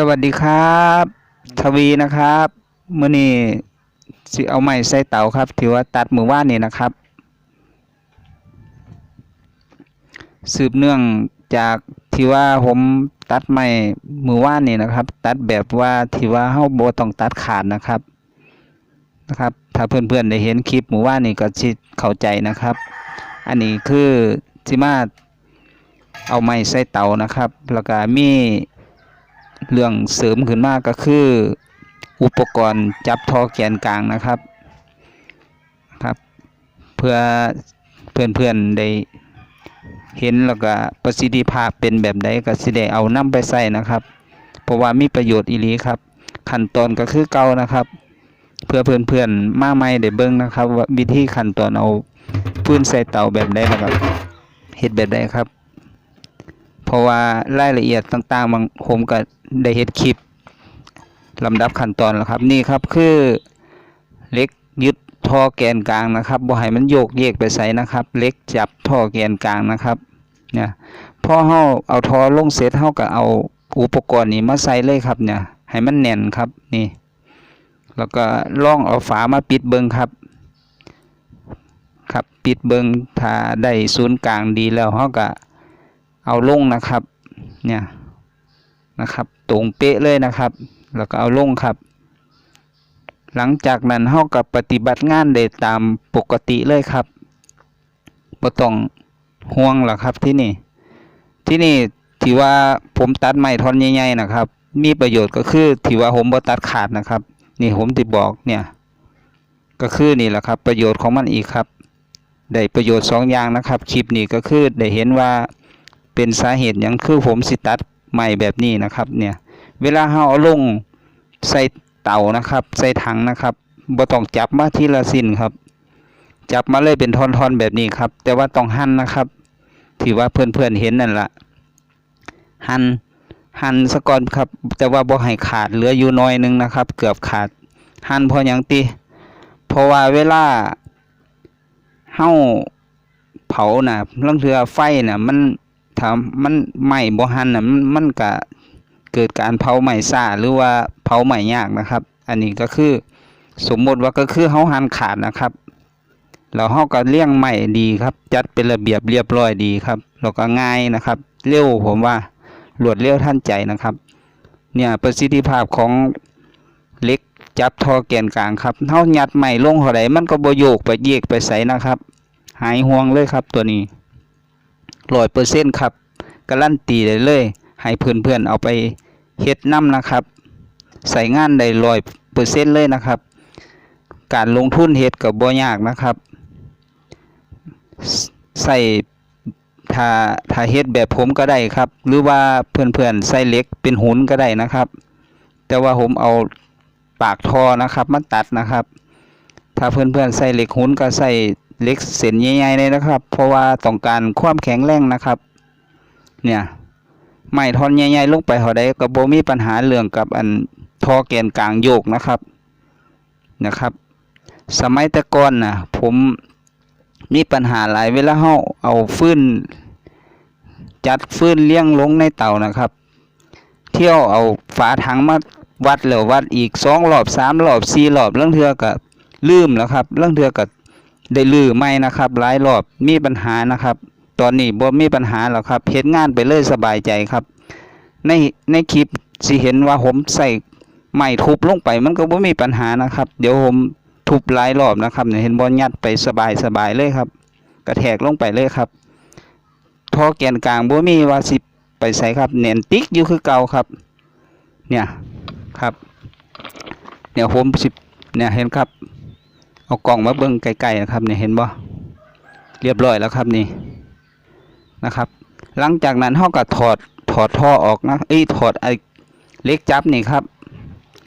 สวัสดีครับ ทวีนะครับมื้อนี้สิเอาไม้ใส่เตาครับที่ว่าตัดมือว่านนี่นะครับ สืบเนื่องจากที่ว่าผมตัดไม้มือว่านนี่นะครับ ตัดแบบว่าที่ว่าเฮาบ่ต้องตัดขาดนะครับนะครับ ถ้าเพื่อนๆได้เห็นคลิปมือว่านนี่ก็สิดเข้าใจนะครับ อันนี้คือสิมาเอาไม้ใส่เตานะครับ แล้วก็มี เรื่องเสริมขึ้นมากก็คืออุปกรณ์จับทอแกนกลางนะครับครับ เพื่อเพื่อนๆได้เห็นแล้วก็ประสิทธิภาพเป็นแบบใดก็สิได้เอานำไปใส่นะครับ เพราะว่ามีประโยชน์อีหลีครับ ขั้นตอนก็คือเก่านะครับ เพื่อเพื่อนๆมาใหม่ได้เบิ่งนะครับว่าวิธีขั้นตอนเอาปืนใส่เตาแบบใดแล้วก็เฮ็ดแบบใดครับ เพราะว่ารายละเอียดต่างๆบางผมก็ได้เฮ็ดคลิปลำดับขั้นตอนแล้วครับ นี่ครับคือเล็กยึดท่อแกนกลางนะครับบ่ให้มันโยกเยกไปใส่นะครับ เล็กจับท่อแกนกลางนะครับเนี่ยพอเฮาเอาท่อลงเสร็จเฮาก็เอาอุปกรณ์นี้มาใส่เลยครับเนี่ยให้มันแน่นครับนี่ แล้วก็ล่องเอาฝามาปิดเบิงครับ ครับปิดเบิงถ้าได้ศูนย์กลางดีแล้วเฮาก็ เอาลงนะครับ เนี่ยนะครับ ตรงเป๊ะเลยนะครับ แล้วก็เอาลงครับ หลังจากนั้นเฮากับปฏิบัติงานได้ตามปกติเลยครับบ่ต้องห่วงหรอกครับที่นี่ ที่นี่ที่ว่าผมตัดไม้ท่อนใหญ่ๆนะครับ มีประโยชน์ก็คือที่ว่าผมบ่ตัดขาดนะครับ นี่ผมที่บอกเนี่ย ก็คือนี่แหละครับ ประโยชน์ของมันอีกครับได้ประโยชน์สองอย่างนะครับ คลิปนี้ก็คือได้เห็นว่า เป็นสาเหตุอย่างคือผมสิตัดไม้แบบนี้นะครับเนี่ยเวลาเราเอาลงใส่เตานะครับ ใส่ถังนะครับบ่ต้องจับมาทีละสิ้นครับ จับมาเลยเป็นท่อนๆแบบนี้ครับ แต่ว่าต้องหั่นนะครับที่ว่าเพื่อนๆเห็นนั่นละหั่นหั่นสะก่อนครับ แต่ว่าบ่ให้ขาดเหลืออยู่น้อยนึงนะครับ เกือบขาดหั่นพอหยังติเพราะว่าเวลาเฮาเผาน่ะลังเทือไฟน่ะมัน ถ้ามันไหม้บ่หันน่ะมันก็เกิดการเผาไหม้ซ่าหรือว่าเผาไหม้ยากนะครับ อันนี้ก็คือสมมติว่าก็คือเฮาหันขาดนะครับแล้วเฮาก็เลี้ยงใหม่ดีครับ จัดเป็นระเบียบเรียบร้อยดีครับแล้วก็ง่ายนะครับ เร็วผมว่ารวดเร็วทันใจนะครับ เนี่ยประสิทธิภาพของเล็กจับท่อแกนกลางครับเฮายัดใหม่ลงเท่าใดมันก็บ่โยกไปเยกไปใสนะครับ หายห่วงเลยครับตัวนี้ 100%ครับการันตีได้เลย ให้เพื่อนๆเอาไปเฮ็ดน้ำนะครับ ใส่งานได้100%เซ็นต์เลยนะครับ การลงทุนเฮ็ดก็บ่ยากนะครับ ใส่ถ้าถ้าเฮ็ดแบบผมก็ได้ครับ หรือว่าเพื่อนๆใส่เหล็กเป็นหุนก็ได้นะครับ แต่ว่าผมเอาปากทอนะครับมาตัดนะครับ ถ้าเพื่อนๆใส่เหล็กหุนก็ใส่ เหล็กเส้นใหญ่ๆเลยนะครับ เพราะว่าต้องการความแข็งแรงนะครับ เนี่ยไม้ท่อนใหญ่ๆลงไปเท่าใดก็บ่มีปัญหาเรื่องกับอันทอแกนกลางโยกนะครับนะครับ สมัยต่ก่อนนะผมมีปัญหาหลายเวลาเฮาเอาฟืนจัดฟื้นเลี้ยงลงในเตานะครับ เที่ยวเอาฝาถังมาวัดแล้ววัดอีกสองรอบสามรอบสี่รอบเรื่องเทือก็ลืมแล้วครับ เรื่องเทือก็ ได้ลือไม่นะครับหลายรอบมีปัญหานะครับ ตอนนี้บ่มีปัญหาแล้วครับเฮ็ดงานไปเลยสบายใจครับ ในในคลิปสิเห็นว่าผมใส่ไม้ทุบลงไปมันก็บ่มีปัญหานะครับ เดี๋ยวผมทุบหลายรอบนะครับเห็นบอลยัดไปสบายสบายเลยครับ กระแทกลงไปเลยครับท่อแกนกลางบ่มีว่าสิไปใส่ครับเน่นติ๊กอยู่คือเก่าครับ เนี่ยครับ เนี่ยผมสิเนี่ยเห็นครับ เอากล่องมาเบิ่งไกลๆนะครับเนี่ยเห็นบ่เรียบร้อยแล้วครับนี่นะครับ หลังจากนั้นเฮาก็ถอดถอดท่อออกนะเอ้ยถอดไอ้เล็กจับนี่ครับ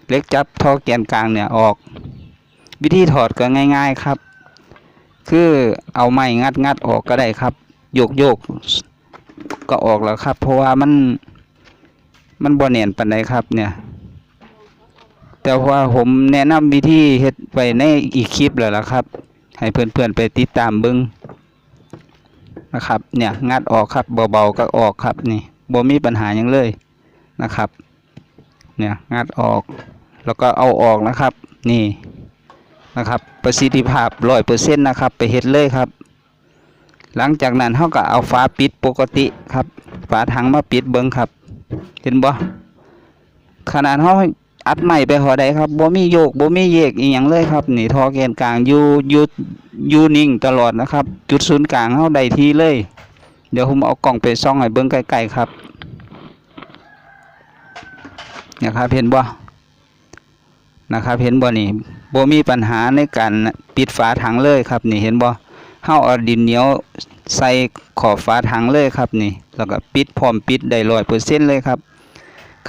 เล็กจับท่อแกนกลางเนี่ยออก วิธีถอดก็ง่าย ๆครับ คือเอาไม้งัดงัดออกก็ได้ครับโยกโยกก็ออกแล้วครับ เพราะว่ามันมันบ่แน่นปานใดครับเนี่ย แต่ว่าผมแนะนำวิธีเฮ็ดไว้ในอีกคลิปแล้วล่ะครับ ให้เพื่อนๆไปติดตามเบิ่งนะครับ เนี่ยงัดออกครับเบาๆก็ออกครับนี่บ่มีปัญหาหยังเลยนะครับ เนี่ยงัดออก แล้วก็เอาออกนะครับ นี่นะครับ ประสิทธิภาพร้อยเปอร์เซ็นต์นะครับ ไปเฮ็ดเลยครับ หลังจากนั้นเขาก็เอาฝาปิดปกติครับฝาถังมาปิดเบิ้งครับ เห็นบ่ขนาดเขา อัดใหม่ไปหอใดครับบ่มีโยกบ่มีเยกอีหยังเลยครับนี่ทอแกนกลางอยู่อยู่อยู่นิ่งตลอดนะครับ จุดศูนย์กลางเขาได้ทีเลย เดี๋ยวผมเอากล่องไปซ่องให้เบิ้งใกล้ๆครับเนี่ยครับเห็นบ่นะครับเห็นบ่นี่บ่มีปัญหาในการปิดฝาถังเลยครับ นี่เห็นบ่เฮาเอาดินเหนียวใส่ขอบฝาถังเลยครับนี่แล้วก็ปิดพร้อมปิดได้ร้อยเปอร์เซ็นต์เลยครับ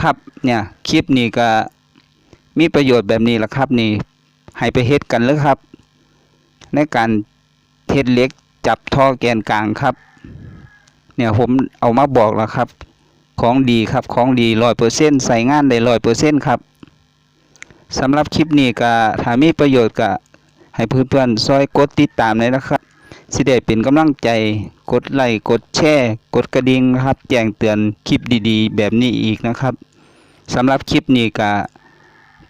ครับเนี่ยคลิปนี้ก็ มีประโยชน์แบบนี้แหละครับนี่ให้ไปเฮ็ดกันเลยครับ ในการเฮ็ดเล็กจับท่อแกนกลางครับ เนี่ยผมเอามาบอกแล้วครับ ของดีครับของดีร้อยเปอร์เซ็นต์ใส่งานได้ร้อยเปอร์เซ็นต์ครับสำหรับคลิปนี้ก็ถ้ามีประโยชน์ก็ให้เพื่อนๆซอยกดติดตามเลยนะครับสิได้เป็นกำลังใจกดไลค์กดแชร์กดกระดิ่งนะครับ แจ้งเตือนคลิปดีๆ แบบนี้อีกนะครับสำหรับคลิปนี้ก็